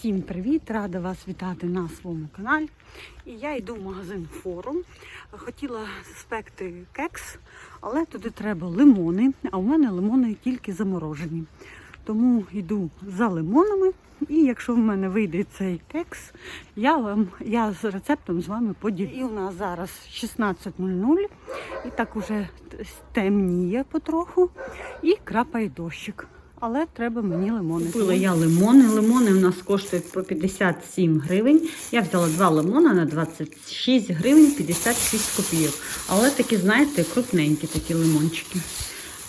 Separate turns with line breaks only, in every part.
Всім привіт! Рада вас вітати на своєму каналі. І я йду в магазин Форум. Хотіла спекти кекс, але туди треба лимони, а у мене лимони тільки заморожені. Тому йду за лимонами. І якщо в мене вийде цей кекс, я вам я з рецептом з вами поділю. І у нас зараз 16.00, і так уже темніє потроху, і крапає дощик. Але треба мені лимони. Купила я лимони. Лимони у нас коштують по 57 гривень. Я взяла два лимона на 26 гривень 56 копійок. Але такі, знаєте, крупненькі такі лимончики.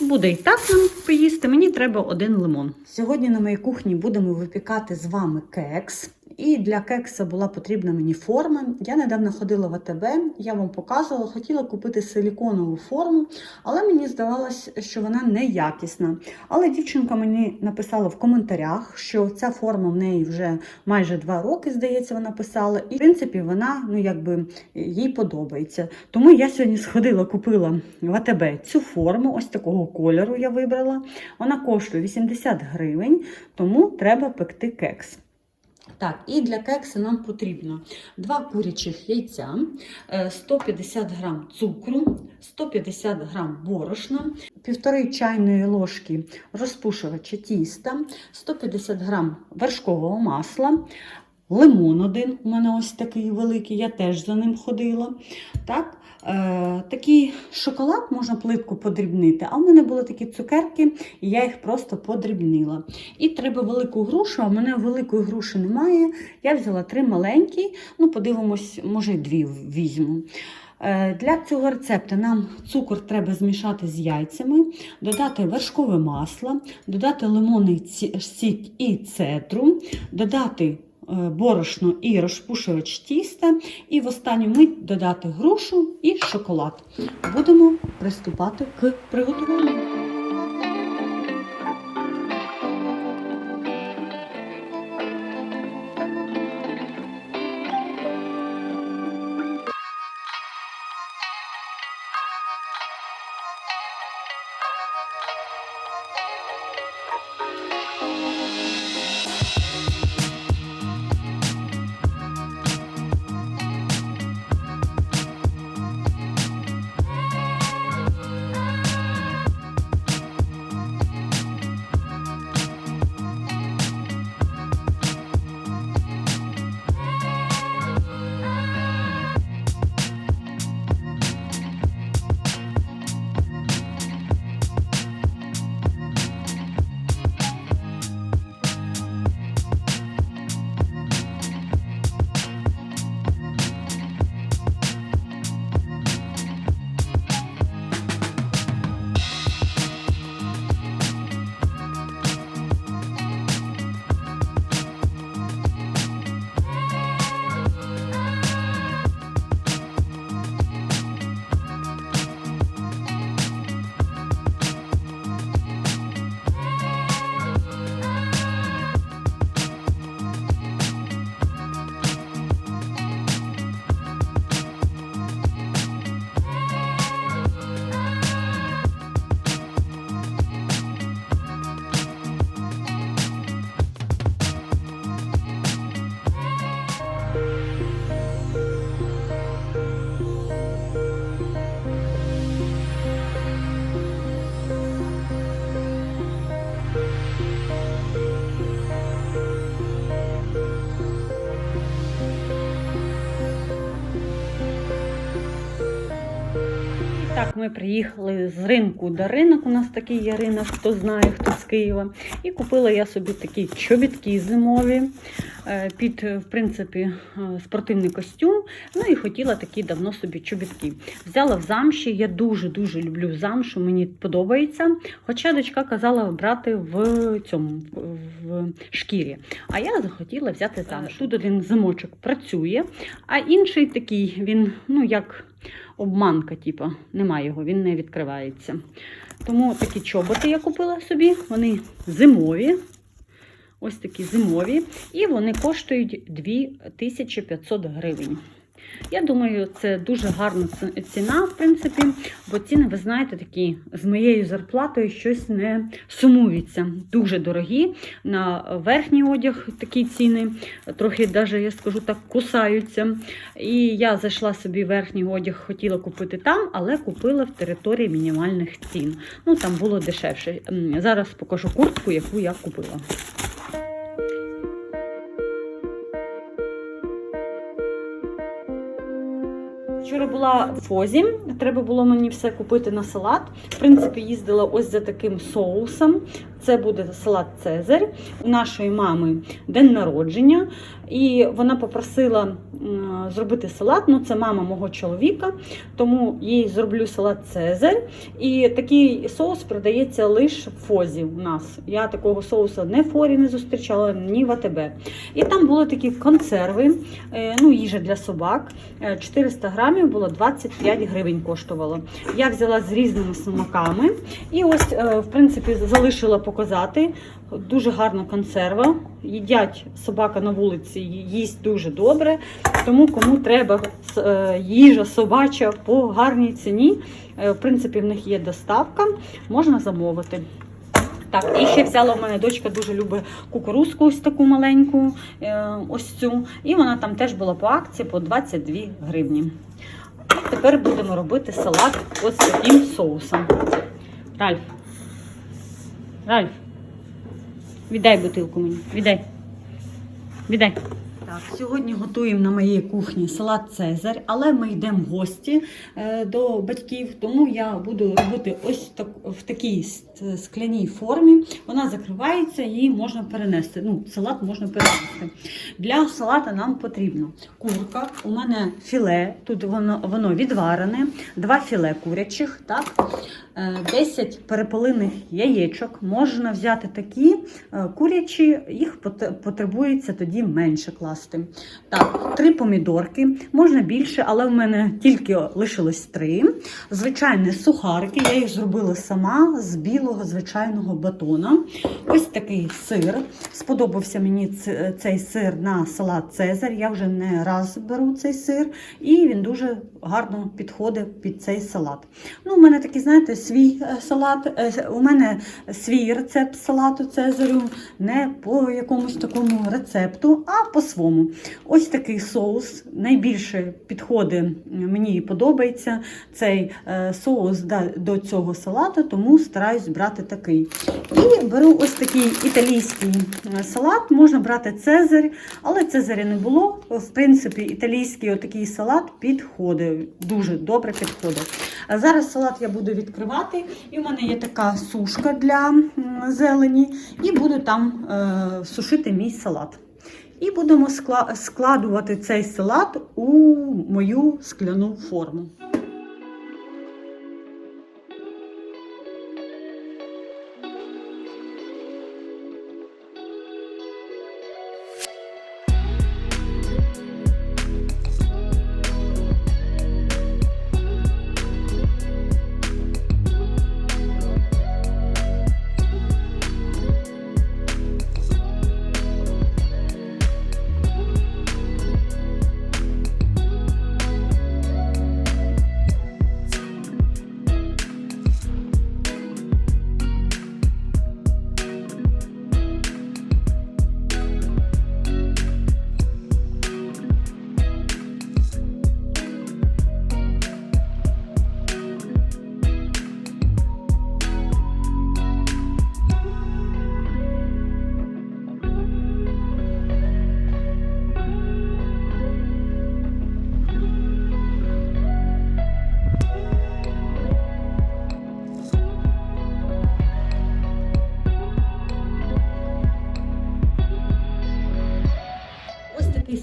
Буде і так нам поїсти. Мені треба один лимон. Сьогодні на моїй кухні будемо випікати з вами кекс. І для кекса була потрібна мені форма. Я недавно ходила в АТБ, я вам показувала, хотіла купити силіконову форму, але мені здавалось, що вона неякісна. Але дівчинка мені написала в коментарях, що ця форма в неї вже майже два роки, здається, вона писала. І в принципі вона ну якби їй подобається. Тому я сьогодні сходила, купила в АТБ цю форму, ось такого кольору я вибрала. Вона коштує 80 гривень, тому треба пекти кекс. Так, і для кекса нам потрібно 2 курячих яйця, е, 150 грам цукру, 150 грам борошна, півтори чайної ложки розпушувача тіста, 150 грам вершкового масла, лимон один, у мене ось такий великий, я теж за ним ходила. Так, е, такий шоколад можна плитку подрібнити, а в мене були такі цукерки, і я їх просто подрібнила. І треба велику грушу, а в мене великої груші немає. Я взяла три маленькі, ну подивимось, може дві візьму. Е, Для цього рецепту нам цукор треба змішати з яйцями, додати вершкове масло, додати лимонний сік і цедру, додати борошно і розпушувач тіста, і в останню мить додати грушу і шоколад. Будемо приступати к приготуванню. Так, ми приїхали з ринку до ринок. У нас такий є ринок, хто знає, хто з Києва. І купила я собі такі чобітки зимові е, під, в принципі, е, спортивний костюм. Ну і хотіла такі давно собі чобітки. Взяла в замші. Я дуже-дуже люблю замшу, мені подобається. Хоча дочка казала брати в цьому в шкірі. А я захотіла взяти замшу. Тут один замочок працює, а інший такий, він, ну як обманка, типу, немає його, він не відкривається. Тому такі чоботи я купила собі, вони зимові. Ось такі зимові, і вони коштують 2500 гривень. Я думаю, це дуже гарна ціна, в принципі, бо ціни, ви знаєте, такі з моєю зарплатою щось не сумуються. Дуже дорогі. На верхній одяг такі ціни, трохи, навіть, я скажу так, кусаються. І я зайшла собі верхній одяг, хотіла купити там, але купила в території мінімальних цін. Ну, там було дешевше. Зараз покажу куртку, яку я купила. Вчора була в Фозі, треба було мені все купити на салат. В принципі, їздила ось за таким соусом. Це буде салат Цезарь. У нашої мами день народження, і вона попросила зробити салат. Ну, це мама мого чоловіка, тому їй зроблю салат Цезарь. І такий соус продається лише в Фозі у нас. Я такого соусу не в Форі не зустрічала, ні в АТБ. І там були такі консерви, е, ну, їжа для собак. Е, 400 грамів було 25 гривень коштувало. Я взяла з різними смаками. І ось, е, в принципі, залишила показати. Дуже гарна консерва. Їдять собака на вулиці, їсть дуже добре. Тому кому треба е, їжа собача по гарній ціні. е, В принципі, в них є доставка, можна замовити. Так, і ще взяла в мене дочка дуже любить кукурузку, ось таку маленьку, е, ось цю. І вона там теж була по акції по 22 гривні. Тепер будемо робити салат ось таким соусом. Ральф. Ральф. Віддай бутилку мені. Віддай. Віддай. Так, сьогодні готуємо на моїй кухні салат Цезарь, але ми йдемо в гості е, до батьків, тому я буду робити ось так, в такій скляній формі. Вона закривається, її можна перенести. Ну, салат можна перенести. Для салата нам потрібно курка. У мене філе, тут воно, воно відварене, два філе курячих, так? Е, 10 перепелиних яєчок. Можна взяти такі е, курячі, їх потребується тоді менше класти. Так, три помідорки, можна більше, але в мене тільки лишилось три. Звичайні сухарики, я їх зробила сама з білого звичайного батона. Ось такий сир. Сподобався мені цей сир на салат Цезарь. Я вже не раз беру цей сир, і він дуже гарно підходить під цей салат. Ну, у мене такий, знаєте, свій е, салат. е, У мене свій рецепт салату Цезарю, не по якомусь такому рецепту, а по своєму. Ось такий соус. Найбільше підходить, мені подобається цей е, соус до цього салату, тому стараюсь брати такий. І беру ось такий італійський е, салат. Можна брати Цезарь, але Цезаря не було. В принципі, італійський отакий салат підходить, дуже добре підходить. Зараз салат я буду відкривати, і в мене є така сушка для зелені, і буду там е, сушити мій салат. І будемо скла- складувати цей салат у мою скляну форму.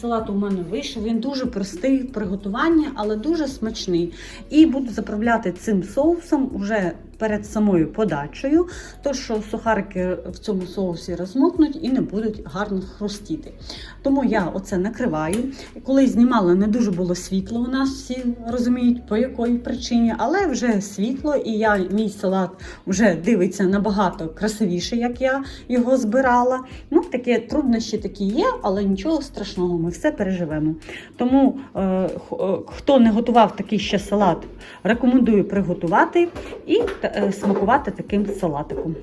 Салат у мене вийшов. Він дуже простий в приготуванні, але дуже смачний. І буду заправляти цим соусом уже перед самою подачею, то що сухарики в цьому соусі розмокнуть і не будуть гарно хрустіти. Тому я оце накриваю. Коли знімала, не дуже було світло. У нас всі розуміють по якої причині, але вже світло, і я мій салат вже дивиться набагато красивіше, як я його збирала. Ну, такі труднощі такі є, але нічого страшного, ми все переживемо. Тому е, е, хто не готував такий ще салат, рекомендую приготувати і смакувати таким салатиком.